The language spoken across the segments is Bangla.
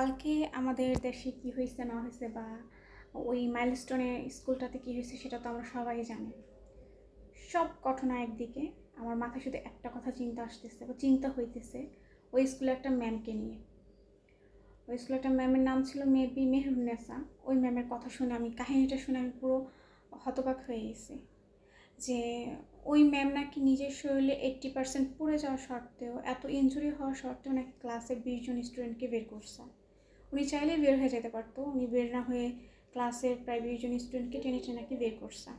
কালকে আমাদের দেশে কি হয়েছে না হয়েছে বা ওই মাইলস্টোনে স্কুলটাতে কি হয়েছে সেটা তো আমরা সবাই জানি। সব ঘটনা একদিকে, আমার মাথায় শুধু একটা কথা চিন্তা আসতেছে বা চিন্তা হইতেছে, ওই স্কুলে একটা ম্যামকে নিয়ে। ওই স্কুলে একটা ম্যামের নাম ছিল মেবি মেহরুন্নেসা ওই ম্যামের কথা শুনে আমি, কাহিনীটা শুনে আমি পুরো হতবাক হয়ে গেছি যে ওই ম্যাম নাকি নিজের শরীরে এইট্টি পার্সেন্ট পড়ে যাওয়া সত্ত্বেও, এত ইনজুরি হওয়া সত্ত্বেও নাকি ক্লাসের বিশ জন স্টুডেন্টকে বের করছে। উনি চাইলেই বের হয়ে যেতে পারতো। উনি বের না হয়ে ক্লাসের প্রায় বিশ জন স্টুডেন্টকে টেনে টেনে নাকি বের করছে।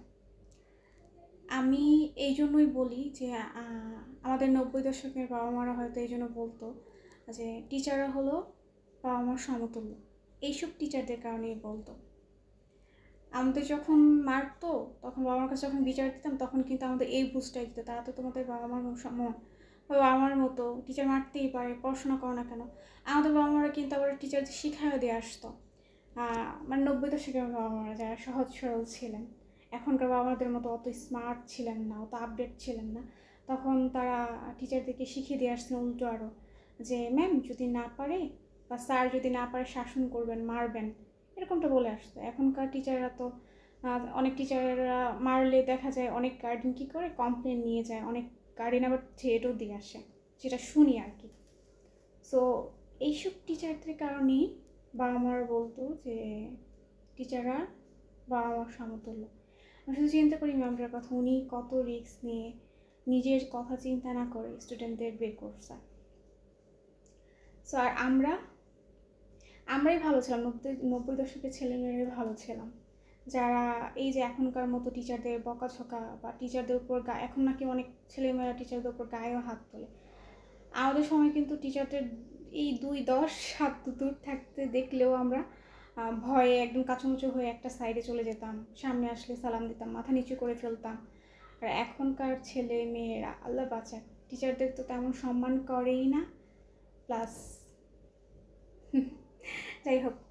আমি এই জন্যই বলি যে আমাদের নব্বই দশকের বাবা মারা হয়তো এই জন্য বলতো যে টিচাররা হলো বাবা মার সমতুল্য। এইসব টিচারদের কারণেই বলতো। আমাদের যখন মারতো, তখন বাবা মার কাছে যখন বিচার দিতাম, তখন কিন্তু আমাদের এই বুঝটাই দিত, তারা তো তোমাদের বাবা মার বাবা মার মতো টিচার মারতেই পারে, পড়াশোনা করো না কেন? আমাদের বাবা মারা কিন্তু আবার টিচারদের শিখায়ও দিয়ে আসতো। মানে নব্বই দশকের বাবা মারা যারা সহজ সরল ছিলেন, এখনকার বাবা মাদের মতো অত স্মার্ট ছিলেন না, অত আপডেট ছিলেন না। তখন তারা টিচারদেরকে শিখিয়ে দিয়ে আসছেন উল্টো আরও যে ম্যাম যদি না পারে বা স্যার যদি না পারে শাসন করবেন, মারবেন। এরকমটা বলে আসতো। এখনকার টিচাররা তো অনেক টিচাররা মারলে দেখা যায় অনেক গার্ডেন কী করে? কমপ্লেন নিয়ে যায়, অনেক গার্ডেন আবার থ্রেটও দিয়ে আসে, যেটা শুনি আর কি। সো এইসব টিচারদের কারণেই বাবা মারা বলতো যে টিচাররা বাবা মার সমতুল্য। আমি শুধু চিন্তা করি ম্যামটার কথা, উনি কত রিস্ক নিয়ে নিজের কথা চিন্তা না করে স্টুডেন্টদের বের করছে। সো আর আমরা, আমরাই ভালো ছিলাম, নব্বই নব্বই দশকের ছেলেমেয়েরাই ভালো ছিলাম। যারা এই যে এখনকার মতো টিচারদের বকাঝকা বা টিচারদের উপর গা, এখন নাকি অনেক ছেলেমেয়েরা টিচারদের উপর গায়েও হাত তোলে। আমাদের সময় কিন্তু টিচারদের এই দুই দশ হাত দূর থাকতে দেখলেও আমরা ভয়ে একদম কাঁচুমুচু হয়ে একটা সাইডে চলে যেতাম, সামনে আসলে সালাম দিতাম, মাথা নিচু করে ফেলতাম। আর এখনকার ছেলে মেয়েরা আল্লাহ বাঁচাক টিচারদের তো তেমন সম্মান করেই না। প্লাস যাই হোক।